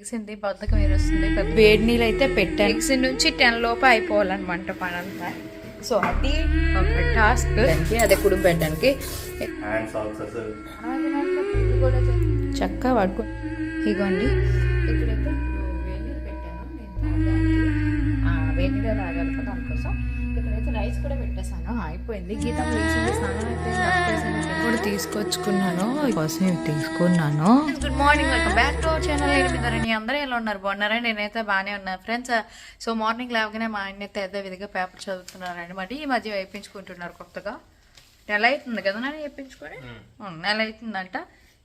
లెగిసింది బద్దకం ఏరుస్తుంది పెద్ద వేడి నీళ్ళు అయితే పెట్టాను. లెగిసి నుంచి టెన్ లోపు అయిపోవాలన్నమాట పనంతా సో అది ఒక టాస్క్. అదే కుడుం పెట్టడానికి? చక్కగా పడుకో ఇగోండి. ఇక్కడైతే వేడి నీళ్ళు తాగాలి. కదా అందుకోసం. ఇక్కడైతే రైస్ కూడా పెట్టేశాను. అయిపోయింది. గీతం తీసుకొచ్చుకున్నాను. కోసం ఇవి తీసుకున్నాను. Good morning welcome back to our channel ఎనిమిదరని అందరూ ఎలా ఉన్నారు? బాగున్నారా? నేనైతే బాగానే ఉన్నాను ఫ్రెండ్స్ సో మార్నింగ్ లేవగానే మా ఆయన అయితే ఏదో విధిగా పేపర్ చదువుతున్నారండి. మరి ఈ మధ్య వేయించుకుంటున్నారు కొత్తగా. నెల అవుతుంది కదా నన్ను వేయించుకొని? నెల అవుతుందంట.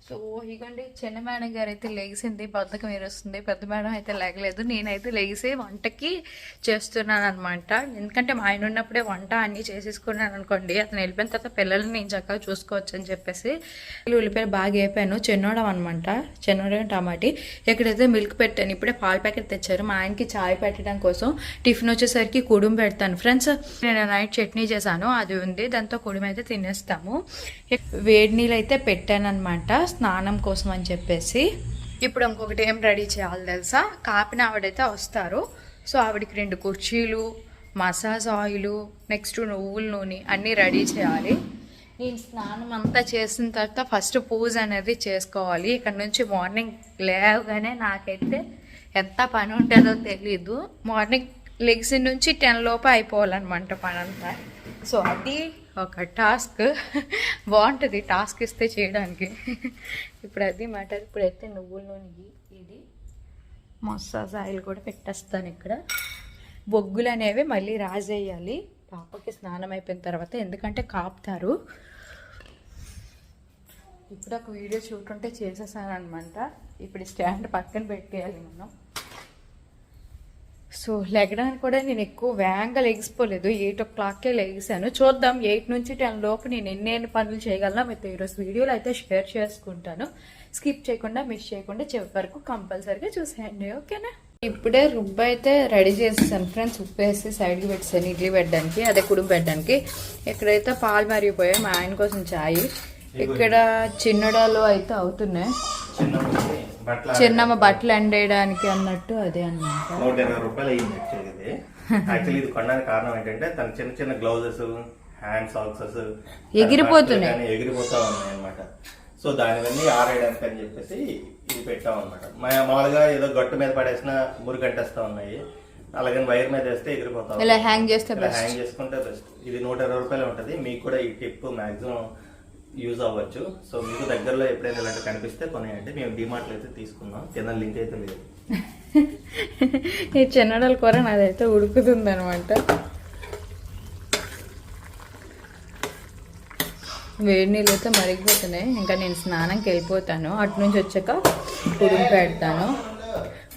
సో ఇగోండి చిన్న మేడం గారు అయితే లేగిసింది బద్దకం ఏరుస్తుంది. పెద్ద మేడం అయితే లేగలేదు. నేనైతే లేగిసి వంటకి చేస్తున్నాను అనమాట ఎందుకంటే మా ఆయన ఉన్నప్పుడే వంట అన్నీ చేసేసుకున్నాను అనుకోండి. అతను వెళ్ళిపోయిన తర్వాత పిల్లల్ని నేను చక్కగా చూసుకోవచ్చు అని చెప్పేసి ఉల్లిపాయలు బాగా వేపాను చిన్నోడం అనమాట చెన్నోడం టమాటి. ఎక్కడైతే మిల్క్ పెట్టాను ఇప్పుడే పాల ప్యాకెట్ తెచ్చారు. మా ఆయనకి చాయ్ పెట్టడం కోసం టిఫిన్ వచ్చేసరికి కుడుం పెడతాను. ఫ్రెండ్స్ నేను నైట్ చట్నీ చేశాను. అది ఉంది. దాంతో కుడుం అయితే తినేస్తాము. వేడి నీళ్ళు అయితే పెట్టాను అనమాట స్నానం కోసం అని చెప్పేసి. ఇప్పుడు ఇంకొకటి ఏం రెడీ చేయాలి తెలుసా? కాపిన ఆవిడైతే వస్తారు. సో ఆవిడకి రెండు కుర్చీలు మసాజ్ ఆయిలు నెక్స్ట్ నువ్వుల నూనె అన్నీ రెడీ చేయాలి. నేను స్నానం అంతా చేసిన తర్వాత ఫస్ట్ పూజ అనేది చేసుకోవాలి. ఇక్కడ నుంచి మార్నింగ్ లేవగానే నాకైతే ఎంత పని ఉంటుందో తెలీదు. మార్నింగ్ లెగ్స్ నుంచి టెన్ లోపు అయిపోవాలన్నమాట పని అంతా సో అది ఒక టాస్క్ బాగుంటుంది టాస్క్ ఇస్తే చేయడానికి. ఇప్పుడు అది మ్యాటర్ ఇప్పుడైతే నువ్వుల నూనె ఇది మసాజ్ ఆయిల్ కూడా పెట్టేస్తాను ఇక్కడ. బొగ్గులు అనేవి మళ్ళీ రాజేయాలి. పాపకి స్నానం అయిపోయిన తర్వాత ఎందుకంటే కాపుతారు. ఇప్పుడు ఒక వీడియో షూట్ ఉంటే చేసేసాను అనమాట ఇప్పుడు స్టాండ్ పక్కన పెట్టేయాలి మనం. సో లెగడానికి కూడా నేను ఎక్కువ వేగంగా లెగిసిపోలేదు. ఎయిట్ ఓ క్లాక్కే లెగిసాను. చూద్దాం ఎయిట్ నుంచి టెన్ లోపు నేను ఎన్ని ఎన్ని పనులు చేయగలనో మీతో ఈరోజు వీడియోలో అయితే షేర్ చేసుకుంటాను. స్కిప్ చేయకుండా మిస్ చేయకుండా చివరి వరకు కంపల్సరీగా చూసేయండి. ఓకేనా? ఇప్పుడే రుబ్బు అయితే రెడీ చేసేసాను ఫ్రెండ్స్. ఉప్పు వేసి సైడ్కి పెట్టేసాను ఇడ్లీ పెట్టడానికి అదే కుడుము పెట్టడానికి. ఇక్కడైతే పాలు మరిగిపోయాయి మా ఆయన కోసం చాయ్. ఇక్కడ చిన్నడాలు అయితే అవుతున్నాయి. చిన్నమ్మ బట్టలు ఎండేయడానికి అన్నట్టు అదే అన్నమాట. నూట ఇరవై రూపాయలు అయ్యింది యాక్చువల్లీ ఇది. యాక్చువల్లీ ఇది కొనడానికి కారణం ఏంటంటే తన చిన్న చిన్న గ్లౌజెస్ హ్యాండ్ సాక్సెస్ ఎగిరిపోతున్నాయి. ఎగిరిపోతా ఉన్నాయి అనమాట సో దానివన్నీ ఆరేయడానికి అని చెప్పేసి ఇది పెట్టాం అనమాట మామూలుగా ఏదో గట్టు మీద పడేసిన మురిగంటేస్తా ఉన్నాయి. అలాగని వైర్ మీద వేస్తే ఎగిరిపోతా ఇలా హ్యాంగ్ చేస్తే హ్యాంగ్ చేసుకుంటే బెస్ట్ ఇది నూట ఇరవై రూపాయలు ఉంటుంది. మీకు కూడా ఈ టిప్ మాక్సిమం యూజ్ అవ్వచ్చు. సో మీకు దగ్గరలో ఎప్పుడైనా ఇలాంటి కనిపిస్తే కొనేయండి. మేము డిమార్ట్లో అయితే తీసుకున్నాం కింద లింక్ అయితే లేదు. ఈ చిన్నడల కూర నాదైతే ఉడుకుతుంది అనమాట వేడి నీళ్ళు అయితే మరిగిపోతున్నాయి. ఇంకా నేను స్నానంకి వెళ్ళిపోతాను. అటు నుంచి వచ్చాక కుడుము పెడతాను.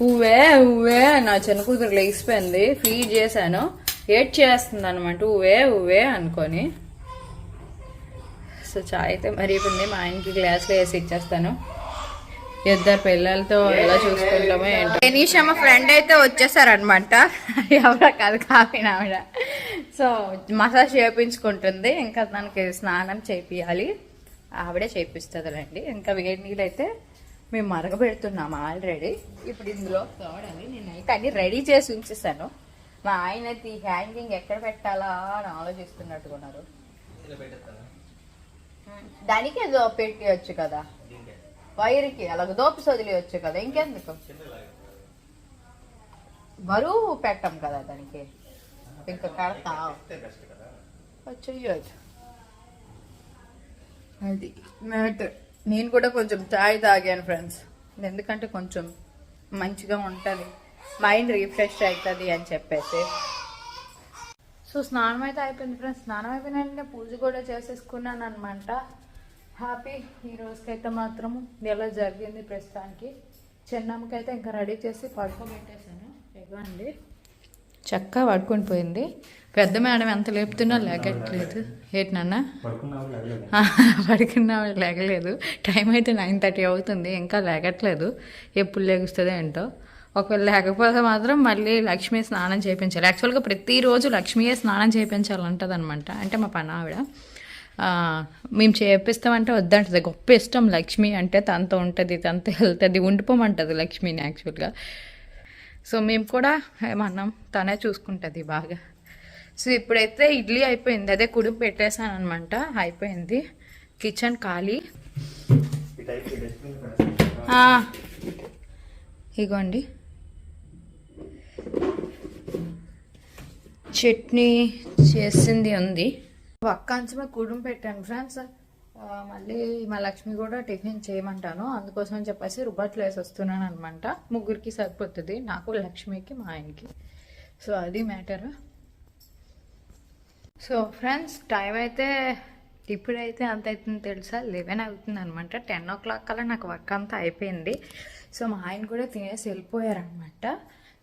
ఉవే ఉవే నా చిన్న కూతురు లేచిపోయింది. ఫీడ్ చేశాను. ఏడ్ చేస్తుంది అనమాట ఉవే ఉవే అనుకొని. సో చాయ్ అయితే మరిగిపోయింది మా ఆయనకి గ్లాస్లో వేసి ఇచ్చేస్తాను. ఇద్దరు పిల్లలతో ఎలా చూసుకుంటామో ఏంటో. ఎనీషా మా ఫ్రెండ్ అయితే వచ్చేసారనమాట. ఎవరో కాదు కాఫీ ఆవిడ సో మసాజ్ చేయించుకుంటుంది. ఇంకా దానికి స్నానం చేపియాలి. ఆవిడే చేపిస్తుందిలేండి. ఇంకా వేడి నీళ్ళు అయితే మేము మరగబెడుతున్నాము ఆల్రెడీ ఇప్పుడు ఇందులో తోడాలి నేనైతే అన్ని రెడీ చేసి ఉంచేసాను. మా ఆయన అయితే ఈ హ్యాంగింగ్ ఎక్కడ పెట్టాలా అని ఆలోచిస్తున్నట్టుకున్నారు దానికి ఏదో పెట్టియచ్చు కదా. వైర్కి అలాగ దోపి వదిలేయచ్చు కదా ఇంకెందుకు? బరువు పెట్టం కదా దానికి. ఇంకా కడతా. చెయ్యొచ్చు అది మ్యాటర్. నేను కూడా కొంచెం చాయ్ తాగాను ఫ్రెండ్స్. ఎందుకంటే కొంచెం మంచిగా ఉంటుంది. మైండ్ రిఫ్రెష్ అవుతుంది అని చెప్పేసి. సో స్నానం అయితే అయిపోయింది ఫ్రెండ్స్. స్నానం అయిపోయిన పూజ కూడా చేసేసుకున్నాను అనమాట హ్యాపీ ఈ రోజుకైతే మాత్రం ఎలా జరిగింది ప్రస్తుతానికి. చిన్నమ్మకైతే ఇంకా రెడీ చేసి పడుకోబెట్టేశాను ఇవ్వండి చక్కగా పడుకొని పోయింది. పెద్ద మేడం ఎంత లేపుతున్నా లేగట్లేదు. ఏంటి నాన్న? పడుకున్నా లేగలేదు. టైం అయితే నైన్ థర్టీ అవుతుంది. ఇంకా లేగట్లేదు. ఎప్పుడు లేగుస్తుందో ఏంటో. ఒకవేళ లేకపోతే మాత్రం మళ్ళీ లక్ష్మి స్నానం చేయించాలి. యాక్చువల్గా ప్రతిరోజు లక్ష్మియే స్నానం చేయించాలంటది అనమాట అంటే మా పని ఆవిడ. మేము చేపిస్తామంటే వద్దంటది. గొప్ప ఇష్టం లక్ష్మి అంటే తనతో ఉంటుంది తనతో వెళ్తుంది ఉండిపోమంటుంది లక్ష్మిని యాక్చువల్గా సో మేము కూడా ఏమన్నాం తనే చూసుకుంటుంది బాగా. సో ఇప్పుడైతే ఇడ్లీ అయిపోయింది. అదే కుడుపు పెట్టేశాను అనమాట అయిపోయింది. కిచెన్ ఖాళీ ఈ టైప్ ఈ డస్ట్బిన్ పెడతాను. ఆ, ఇగోండి. చట్నీ చేసింది ఉంది. ఒక్క అంచమే కుడుం పెట్టాను ఫ్రెండ్స్. మళ్ళీ మా లక్ష్మి కూడా టిఫిన్ చేయమంటాను. అందుకోసం అని చెప్పేసి రుబ్బట్లు వేసి వస్తున్నాను అనమాట ముగ్గురికి సరిపోతుంది. నాకు లక్ష్మికి మా ఆయనకి. సో అది మ్యాటర్. సో ఫ్రెండ్స్ టైం అయితే ఇప్పుడైతే అంత అవుతుంది తెలుసా? లెవెన్ అవుతుంది అనమాట టెన్ ఓ క్లాక్ కల్లా నాకు వర్క్ అంతా అయిపోయింది. సో మా ఆయన కూడా తినేసి వెళ్ళిపోయారనమాట.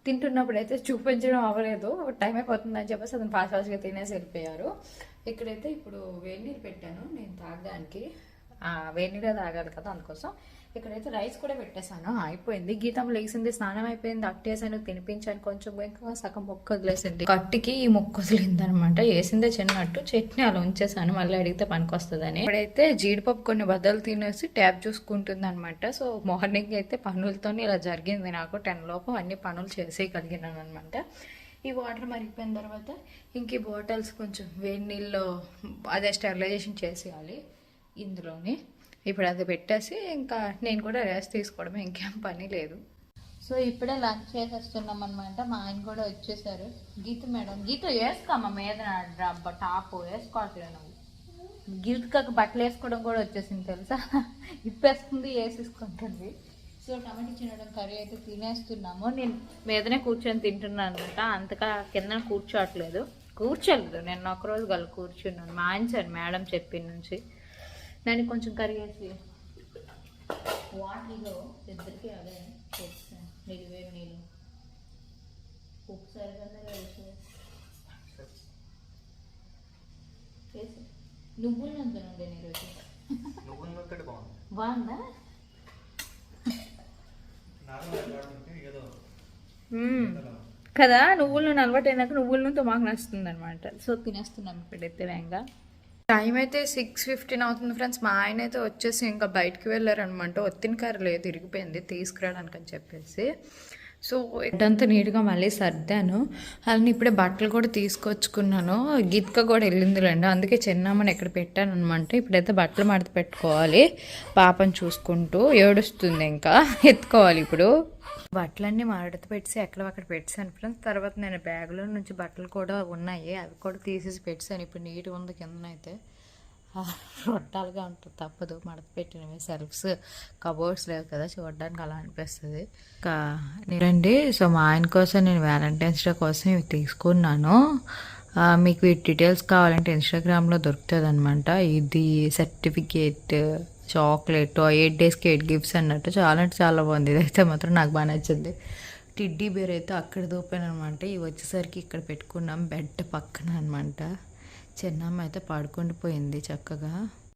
తింటున్నప్పుడు అయితే చూపించడం అవ్వలేదు. టైం అయిపోతుంది అని చెప్పేసి అతను ఫాస్ట్ ఫాస్ట్గా తినేసి వెళ్ళిపోయారు. ఇక్కడైతే ఇప్పుడు వేడి నీళ్ళు పెట్టాను. నేను తాగడానికి. ఆ, వేడి నీళ్ళే తాగాలి కదా అందుకోసం. ఇక్కడైతే రైస్ కూడా పెట్టేశాను. అయిపోయింది. గీతం లేచింది స్నానం అయిపోయింది అట్టేసాను తినిపించాను కొంచెం ఇంకా సగం మొక్క వదిలేసింది. కట్టికి ఈ మొక్క వదిలింది అనమాట వేసిందే చిన్నట్టు. చట్నీ అలా ఉంచేసాను మళ్ళీ అడిగితే పనికి వస్తుందని ఇప్పుడైతే జీడిపప్పు కొన్ని బద్దలు తినేసి ట్యాప్ చూసుకుంటుంది అనమాట సో మార్నింగ్ అయితే పనులతో ఇలా జరిగింది నాకు. టెన్ లోపు అన్ని పనులు చేసేయగలిగినాను అనమాట ఈ వాటర్ మరిగిపోయిన తర్వాత ఇంక ఈ బాటిల్స్ కొంచెం వేడి నీళ్ళు అదే స్టెరిలైజేషన్ చేసేయాలి ఇందులోని. ఇప్పుడు అది పెట్టేసి ఇంకా నేను కూడా రెస్ట్ తీసుకోవడమే ఇంకేం పని లేదు. సో ఇప్పుడే లంచ్ చేసేస్తున్నాం అనమాట మా ఆయన కూడా వచ్చేసారు. గీత మేడం గీత వేసుకోమా మీద టాప్ వేసుకోవట్లేదు నువ్వు గీతకు బట్టలు వేసుకోవడం కూడా వచ్చేసింది తెలుసా? ఇప్పేస్తుంది వేసేసుకుంటుంది. సో టమాటా చిన్నడం కర్రీ అయితే తినేస్తున్నాము. నేను మీదనే కూర్చొని తింటున్నాను అనమాట అంతగా కింద కూర్చోవట్లేదు. కూర్చోలేదు. నేను ఒకరోజు గల కూర్చున్నాను. మా ఆయన మేడం చెప్పిన నుంచి. నేను కొంచెం కర్రీ వేసి వాటిలో ఇద్దరికి అదే చేస్తాను నీళ్ళు వేడి నీళ్ళు. ఉప్పు సరిగ్గా వేసి వేసి. నువ్వులు నందునండి నేను ఈరోజు. నువ్వుల నూనెతోటి బాగుంది. కదా నువ్వుల నూనె అలవాటు అయినాక నువ్వుల నూనెతో మాకు నచ్చుతుంది అనమాట సో తినేస్తున్నాం ఇప్పుడైతే వేగంగా. టైం అయితే సిక్స్ ఫిఫ్టీన్ అవుతుంది ఫ్రెండ్స్. మా ఆయన అయితే వచ్చేసి ఇంకా బయటికి వెళ్ళారనమాట. ఒత్తిన కారు లేదు తిరిగిపోయింది తీసుకురావడానికి అని చెప్పేసి. సో ఇదంతా నీట్గా మళ్ళీ సర్దాను. అలానే ఇప్పుడే బట్టలు కూడా తీసుకొచ్చుకున్నాను. గీత్క కూడా వెళ్ళిందిలేండి. అందుకే చిన్నమ్మని ఎక్కడ పెట్టాను అనమాట ఇప్పుడైతే బట్టలు మడత పెట్టుకోవాలి. పాపను చూసుకుంటూ ఏడుస్తుంది ఇంకా. ఎత్తుకోవాలి ఇప్పుడు. బట్టలన్నీ మడత పెట్టి ఎక్కడ అక్కడ పెట్టాను ఫ్రెండ్స్. తర్వాత నేను బ్యాగ్లో నుంచి బట్టలు కూడా ఉన్నాయి. అవి కూడా తీసేసి పెట్టాను ఇప్పుడు నీట్గా ఉంది కిందనైతే. అయితే రొట్టాలుగా ఉంటుంది. తప్పదు. మడత పెట్టినవి సెల్ఫ్స్. కబోర్డ్స్ లేవు కదా. చూడడానికి అలా అనిపిస్తుంది. ఇంకా రండి సో మా ఆయన కోసం నేను వ్యాలంటైన్స్ డే కోసం ఇవి తీసుకున్నాను. మీకు ఈ డీటెయిల్స్ కావాలంటే ఇన్స్టాగ్రామ్లో దొరుకుతుంది అనమాట ఇది సర్టిఫికేట్ చాక్లెట్ ఎయిట్ డేస్కి ఎయిట్ గిఫ్ట్స్ అన్నట్టు చాలా అంటే చాలా బాగుంది. ఇదైతే మాత్రం నాకు బాగా నచ్చింది. టిడ్డీ బేర్ అయితే అక్కడ దూపాను అనమాట ఇవి వచ్చేసరికి ఇక్కడ పెట్టుకున్నాం బెడ్ పక్కన అనమాట చిన్నమ్మ అయితే పడుకుండిపోయింది చక్కగా.